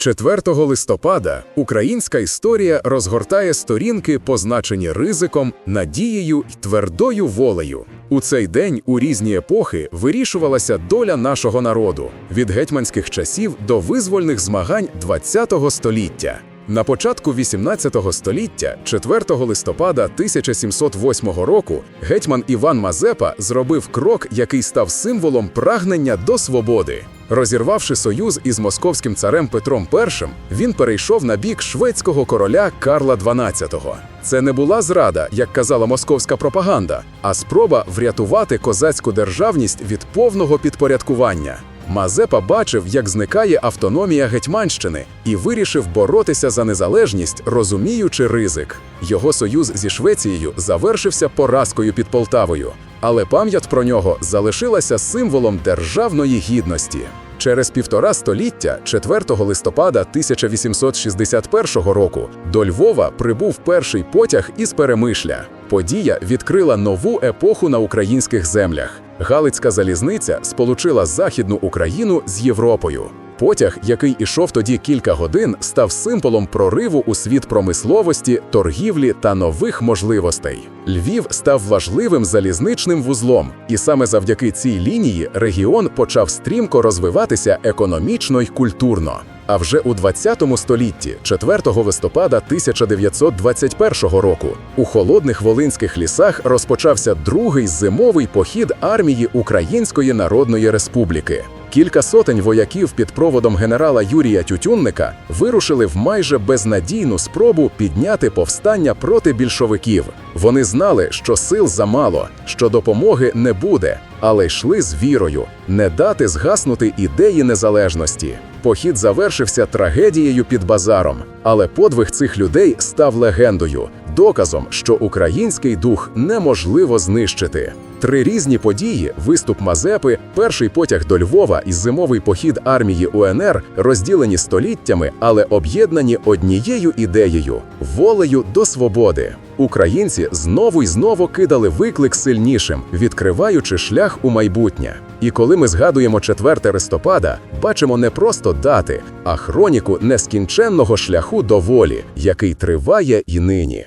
4 листопада українська історія розгортає сторінки, позначені ризиком, надією й твердою волею. У цей день у різні епохи вирішувалася доля нашого народу від гетьманських часів до визвольних змагань ХХ століття. На початку 18 століття, 4 листопада 1708 року, гетьман Іван Мазепа зробив крок, який став символом прагнення до свободи. Розірвавши союз із московським царем Петром І, він перейшов на бік шведського короля Карла XII. Це не була зрада, як казала московська пропаганда, а спроба врятувати козацьку державність від повного підпорядкування. Мазепа бачив, як зникає автономія Гетьманщини, і вирішив боротися за незалежність, розуміючи ризик. Його союз зі Швецією завершився поразкою під Полтавою, але пам'ять про нього залишилася символом державної гідності. Через півтора століття, 4 листопада 1861 року, до Львова прибув перший потяг із Перемишля. Подія відкрила нову епоху на українських землях. Галицька залізниця сполучила Західну Україну з Європою. Потяг, який ішов тоді кілька годин, став символом прориву у світ промисловості, торгівлі та нових можливостей. Львів став важливим залізничним вузлом, і саме завдяки цій лінії регіон почав стрімко розвиватися економічно й культурно. А вже у 20 столітті, 4 листопада 1921 року, у холодних волинських лісах розпочався другий зимовий похід армії Української Народної Республіки. Кілька сотень вояків під проводом генерала Юрія Тютюнника вирушили в майже безнадійну спробу підняти повстання проти більшовиків. Вони знали, що сил замало, що допомоги не буде, але йшли з вірою не дати згаснути ідеї незалежності. Похід завершився трагедією під базаром, але подвиг цих людей став легендою, доказом, що український дух неможливо знищити. Три різні події: виступ Мазепи, перший потяг до Львова і зимовий похід армії УНР розділені століттями, але об'єднані однією ідеєю волею до свободи. Українці знову й знову кидали виклик сильнішим, відкриваючи шлях у майбутнє. І коли ми згадуємо 4 листопада, бачимо не просто дати, а хроніку нескінченного шляху до волі, який триває і нині.